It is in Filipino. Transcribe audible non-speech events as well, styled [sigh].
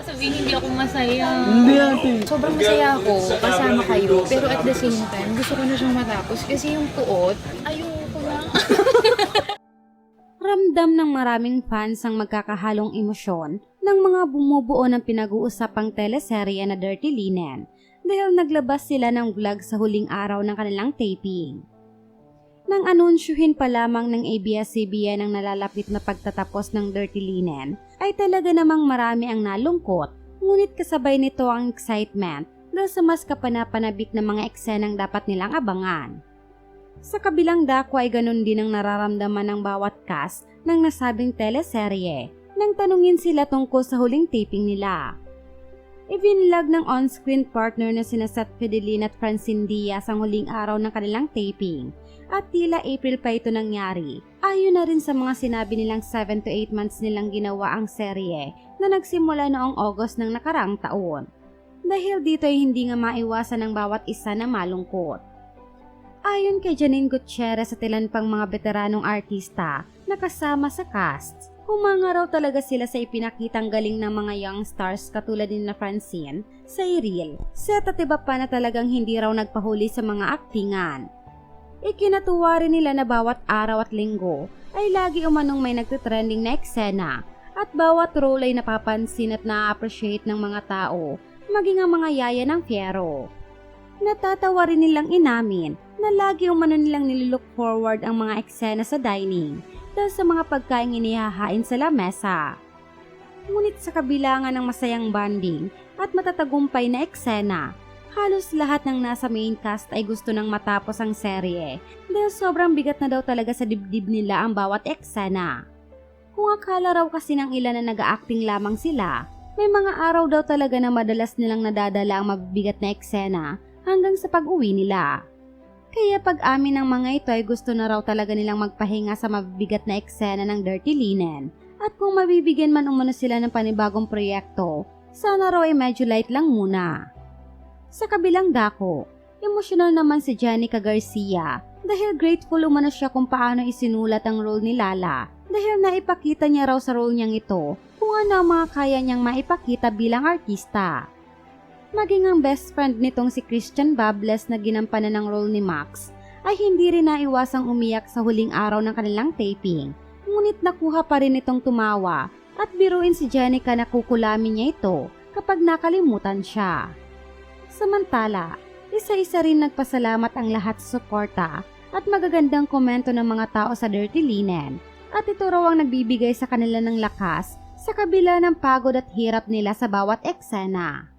Sabihin hindi ako masaya. Hindi ate. Sobrang masaya ako kasama kayo. Pero at the same time, gusto ko na siyang matapos kasi yung puot, ayoko na. [laughs] Ramdam ng maraming fans ang magkakahalong emosyon ng mga bumubuo ng pinag-uusapang teleserye na Dirty Linen dahil naglabas sila ng vlog sa huling araw ng kanilang taping. Nang anunsyuhin pa lamang ng ABS-CBN ang nalalapit na pagtatapos ng Dirty Linen, ay talaga namang marami ang nalungkot, ngunit kasabay nito ang excitement dahil sa mas kapanapanabik na mga eksenang dapat nilang abangan. Sa kabilang dako ay ganun din ang nararamdaman ng bawat cast ng nasabing teleserye nang tanungin sila tungkol sa huling taping nila. Ivinlag ng on-screen partner na sina Seth Fidelin at Francine Diaz ang huling araw ng kanilang taping at tila April pa ito nangyari. Ayon na rin sa mga sinabi nilang 7 to 8 months nilang ginawa ang serye na nagsimula noong August ng nakaraang taon. Dahil dito ay hindi nga maiwasan ng bawat isa na malungkot. Ayon kay Janine Gutierrez sa tilan pang mga veteranong artista na kasama sa cast, humanga raw talaga sila sa ipinakitang galing ng mga young stars katulad ni na Francine, Cyril, Seth at iba pa na talagang hindi raw nagpahuli sa mga aktingan. Ikinatuwa rin nila na bawat araw at linggo ay lagi umanong may nagtitrending na eksena at bawat role ay napapansin at na-appreciate ng mga tao, maging ang mga yaya ng fiero. Natatawa rin nilang inamin na lagi umano nilang nililook forward ang mga eksena sa dining dahil sa mga pagkain inihahain sa lamesa. Ngunit sa kabilangan ng masayang banding at matatagumpay na eksena, halos lahat ng nasa main cast ay gusto nang matapos ang serye dahil sobrang bigat na daw talaga sa dibdib nila ang bawat eksena. Kung akala raw kasi ng ilan na nag-acting lamang sila, may mga araw daw talaga na madalas nilang nadadala ang mabibigat na eksena hanggang sa pag-uwi nila. Kaya pag-amin ng mga ito ay gusto na raw talaga nilang magpahinga sa mabibigat na eksena ng Dirty Linen. At kung mabibigyan man umano sila ng panibagong proyekto, sana raw ay medyo light lang muna. Sa kabilang dako, emosyonal naman si Jenica Garcia dahil grateful umano siya kung paano isinulat ang role ni Lala dahil naipakita niya raw sa role niyang ito kung ano ang mga kaya niyang maipakita bilang artista. Maging ang best friend nitong si Christian Bables na ginampanan ng role ni Max ay hindi rin naiwasang umiyak sa huling araw ng kanilang taping. Ngunit nakuha pa rin itong tumawa at biruin si Jenica na kukulamin niya ito kapag nakalimutan siya. Samantala, isa-isa rin nagpasalamat ang lahat sa suporta at magagandang komento ng mga tao sa Dirty Linen at ito raw ang nagbibigay sa kanila ng lakas sa kabila ng pagod at hirap nila sa bawat eksena.